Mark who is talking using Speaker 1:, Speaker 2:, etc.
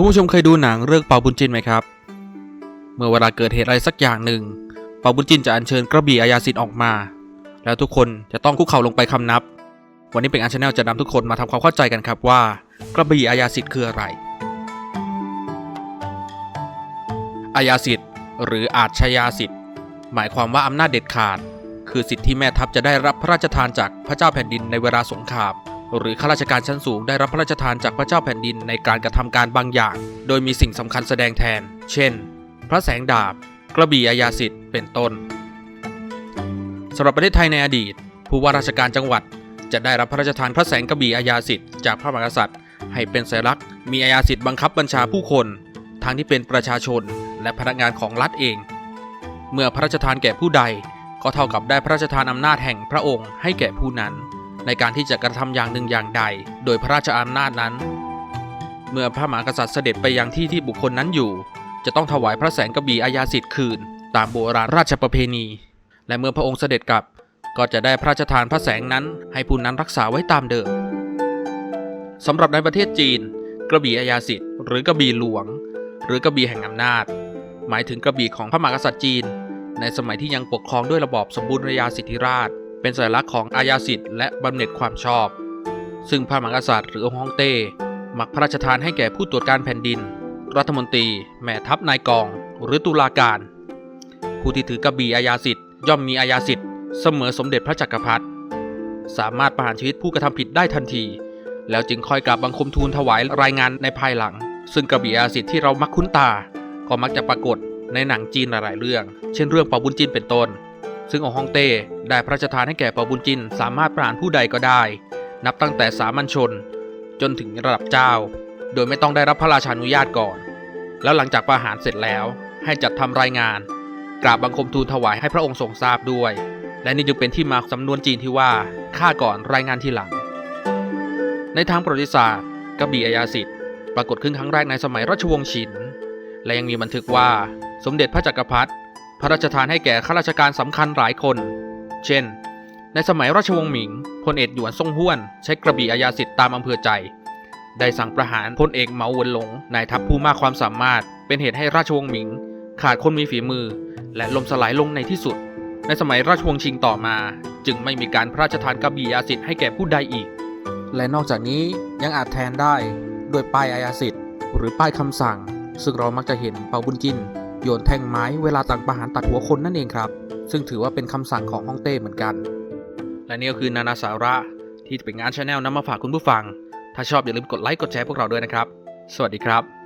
Speaker 1: คุณผู้ชมเคยดูหนังเรื่องเปาบุญจินไหมครับ เมื่อเวลาเกิดเหตุอะไรสักอย่างหนึ่ง เปาบุญจินจะอัญเชิญกระบี่อาญาสิทธิ์ออกมา แล้วทุกคนจะต้องคุกเข่าลงไปคำนับ วันนี้เป็นอันชาแนลจะนำทุกคนมาทำความเข้าใจกันครับว่า กระบี่อาญาสิทธิ์คืออะไร อาญาสิทธิ์หรืออาชญาสิทธิ์ หมายความว่าอำนาจเด็ดขาด คือสิทธิที่แม่ทัพจะได้รับพระราชทานจากพระเจ้าแผ่นดินในเวลาสงคราม หรือข้าราชการชั้นสูงได้รับพระราชทานจากพระเจ้าแผ่นดินในการกระทำการบางอย่าง โดยมีสิ่งสำคัญแสดงแทน เช่น พระแสงดาบ กระบี่อาญาสิทธิ์เป็นต้นสำหรับประเทศไทยในอดีต ผู้ว่าราชการจังหวัด จะได้รับพระราชทานพระแสงกระบี่อาญาสิทธิ์จากพระมหากษัตริย์ ให้เป็นสัญลักษณ์มีอาญาสิทธิ์บังคับบัญชาผู้คน ทั้งที่เป็นประชาชนและพนักงานของรัฐเอง เมื่อพระราชทานแก่ผู้ใด ก็เท่ากับได้พระราชทานอำนาจแห่งพระองค์ให้แก่ผู้นั้น ในการที่จะกระทำอย่างหนึ่งอย่างใด โดยพระราชอำนาจนั้น เมื่อพระมหากษัตริย์เสด็จไปยังที่ที่บุคคลนั้นอยู่ จะต้องถวายพระแสงกระบี่อาญาสิทธิ์คืน ตามโบราณราชประเพณี และเมื่อพระองค์เสด็จกลับ ก็จะได้พระราชทานพระแสงนั้น ให้ผู้นั้นรักษาไว้ตามเดิมสำหรับในประเทศจีน กระบี่อาญาสิทธิ์หรือกระบี่หลวง หรือกระบี่แห่งอำนาจ หมายถึงกระบี่ของพระมหากษัตริย์จีน ในสมัยที่ยังปกครองด้วยระบอบสมบูรณาญาสิทธิราช เป็นสัญลักษณ์ของอาญาสิทธิ์และบำเหน็จความชอบ ซึ่งพระมหากษัตริย์หรือองค์ฮ่องเต้มักพระราชทานให้แก่ผู้ตรวจการแผ่นดิน รัฐมนตรี แม่ทัพนายกอง หรือตุลาการ ผู้ที่ถือกระบี่อาญาสิทธิ์ย่อมมีอาญาสิทธิ์เสมอสมเด็จพระจักรพรรดิสามารถประหารชีวิตผู้กระทำผิดได้ทันที แล้วจึงคอยกราบบังคมทูลถวายรายงานในภายหลัง ซึ่งกระบี่อาญาสิทธิ์ที่เรามักคุ้นตา ก็มักจะปรากฏในหนังจีนหลายเรื่อง เช่นเรื่องเปาบุญจินเป็นต้น ซึ่งองค์ฮองเต้ได้พระราชทานให้แก่เปาบุญจินสามารถประหารผู้ใดก็ได้ นับตั้งแต่สามัญชน จนถึงระดับเจ้า โดยไม่ต้องได้รับพระราชานุญาตก่อน แล้วหลังจากประหารเสร็จแล้วให้จัดทำรายงาน กราบบังคมทูลถวายให้พระองค์ทรงทราบด้วย และนี่จึงเป็นที่มาสำนวนจีนที่ว่าฆ่าก่อนรายงานทีหลัง ในทางประวัติศาสตร์กระบี่อาญาสิทธิ์ปรากฏขึ้นครั้งแรกในสมัยราชวงศ์ฉิน และยังมีบันทึกว่าสมเด็จพระจักรพรรดิ พระราชทานให้แก่ข้าราชการสำคัญหลายคน เช่น ในสมัยราชวงศ์หมิง พลเอกหยวนซ่งห้วน ใช้กระบี่อาญาสิทธิ์ตามอำเภอใจ ได้สั่งประหารพลเอกเหมาหวนหลง นายทัพผู้มากความสามารถ เป็นเหตุให้ราชวงศ์หมิง ขาดคนมีฝีมือ และล่มสลายลงในที่สุด ในสมัยราชวงศ์ชิงต่อมา จึงไม่มีการพระราชทานกระบี่อาญาสิทธิ์ให้แก่ผู้ใดอีก และนอกจากนี้ยังอาจแทนได้ด้วยป้ายอาญาสิทธิ์หรือป้ายคำสั่ง ซึ่งเรามักจะเห็นเปาบุญจิน โยนแท่งไม้เวลาต่างประหารตัดหัวคนนั่นเองครับ ซึ่งถือว่าเป็นคำสั่งของฮ่องเต้เหมือนกัน และนี่ก็คือนานาสาระที่เป็นงานชาแนลนำมาฝากคุณผู้ฟัง ถ้าชอบอย่าลืมกดไลค์กดแชร์พวกเราด้วยนะครับ สวัสดีครับ